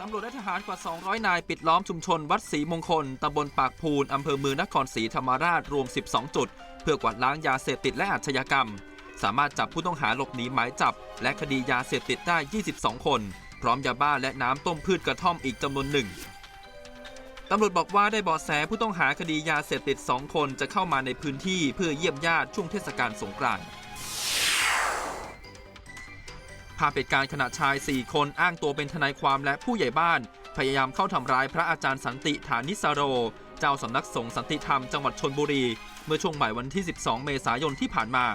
ตำรวจและทหารกว่า 200 นายปิดล้อมชุมชนวัดศรีมงคล ตำบลปากพูน อำเภอเมืองนครศรีธรรมราช รวม 12 จุด เพื่อกวาดล้างยาเสพติดและอาชญากรรม สามารถจับผู้ต้องหาหลบหนีหมายจับ และคดียาเสพติดได้ 22 คน พร้อมยาบ้าและน้ำต้มพืชกระท่อมอีกจำนวนหนึ่งตำรวจบอกว่าได้เบาะแสผู้ต้องหาคดียาเสพติด 2 คนจะเข้ามาในพื้นที่เพื่อเยี่ยมญาติช่วงเทศกาลสงกรานต์ ภาพเหตุการณ์ขณะชาย 4 คนอ้างตัวเป็นทนายความและผู้ใหญ่บ้าน พยายามเข้าทำร้ายพระอาจารย์สันติฐานิสโร เจ้าสำนักสงฆ์สันติธรรมจังหวัดชนบุรี เมื่อช่วงบ่ายวันที่ 12 เมษายนที่ผ่านมา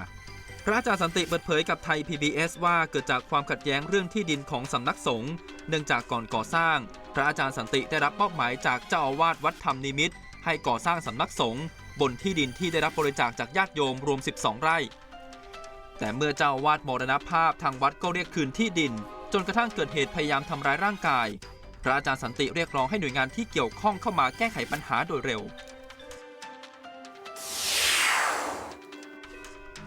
พระอาจารย์สันติเปิดเผยกับไทย PBS ว่าเกิดจากความขัดแย้งเรื่องที่ดินของสำนักสงฆ์เนื่องจากก่อนก่อสร้าง พระอาจารย์สันติได้รับมอบหมายจากเจ้าอาวาสวัดธรรมนิมิตให้ก่อสร้างสำนักสงฆ์บนที่ดินที่ได้รับบริจาคจากญาติโยมรวม 12 ไร่ แต่เมื่อเจ้าวาสมรณภาพทางวัดก็เรียกคืนที่ดิน จนกระทั่งเกิดเหตุพยายามทำร้ายร่างกาย พระอาจารย์สันติเรียกร้องให้หน่วยงานที่เกี่ยวข้องเข้ามาแก้ไขปัญหาโดยเร็ว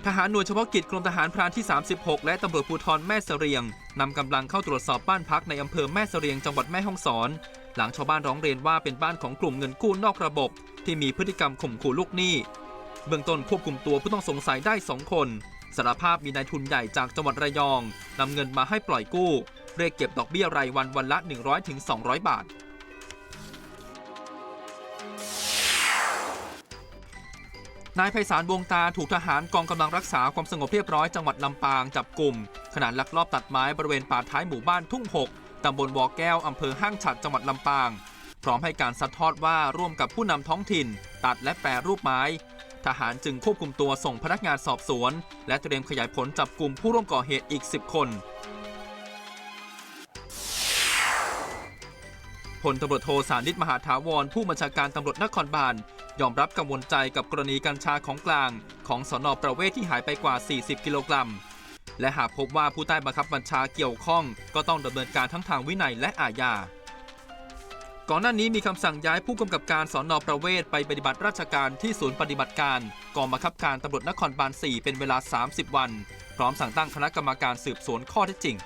ทหารหน่วยเฉพาะกิจกรมทหารพรานที่ 36 และตำรวจภูธรแม่เสรียงนำกำลังเข้าตรวจสอบบ้านพักในอำเภอแม่เสรียงจังหวัดแม่ฮ่องสอน หลังชาวบ้านร้องเรียนว่าเป็นบ้านของกลุ่มเงินกู้นอกระบบ ที่มีพฤติกรรมข่มขู่ลูกหนี้ เบื้องต้นควบคุมตัวผู้ต้องสงสัยได้ 2 คน สารภาพมีนายทุนใหญ่จากจังหวัดระยองนำเงินมาให้ปล่อยกู้ เรียกเก็บดอกเบี้ยรายวันวันละ 100-200 บาท นายไพศาลวงตาถูกทหารกองกำลังรักษาความสงบเรียบร้อยจังหวัดลำปางจับกลุ่มขณะลักลอบตัดไม้บริเวณป่าท้ายหมู่บ้านทุ่งหกตำบลวอแก้วอำเภอห้างฉัดจังหวัดลำปาง พร้อมให้การซัดทอดว่าร่วมกับผู้นำท้องถิ่น ตัดและแปรรูปไม้ ทหารจึงควบคุมตัวส่งพนักงานสอบสวน และเตรียมขยายผลจับกลุ่มผู้ร่วมก่อเหตุอีก 10 คนพลตำรวจโทสานิตมหาถาวรผู้บัญชาการตำรวจนครบาลยอมรับกังวลใจกับกรณีกัญชาของกลาง ของสนอประเวศที่หายไปกว่า 40 กิโลกรัม และหากพบว่าผู้ใต้บังคับบัญชาเกี่ยวข้อง ก็ต้องดำเนินการทั้งทางวินัยและอาญา ก่อนหน้านี้มีคำสั่งย้ายผู้กำกับการสอนอประเวศไปปฏิบัติราชการที่ศูนย์ปฏิบัติการกองบังคับการตำรวจนครบาล 4 เป็นเวลา 30 วัน พร้อมสั่งตั้งคณะกรรมการสืบสวนข้อเท็จจริง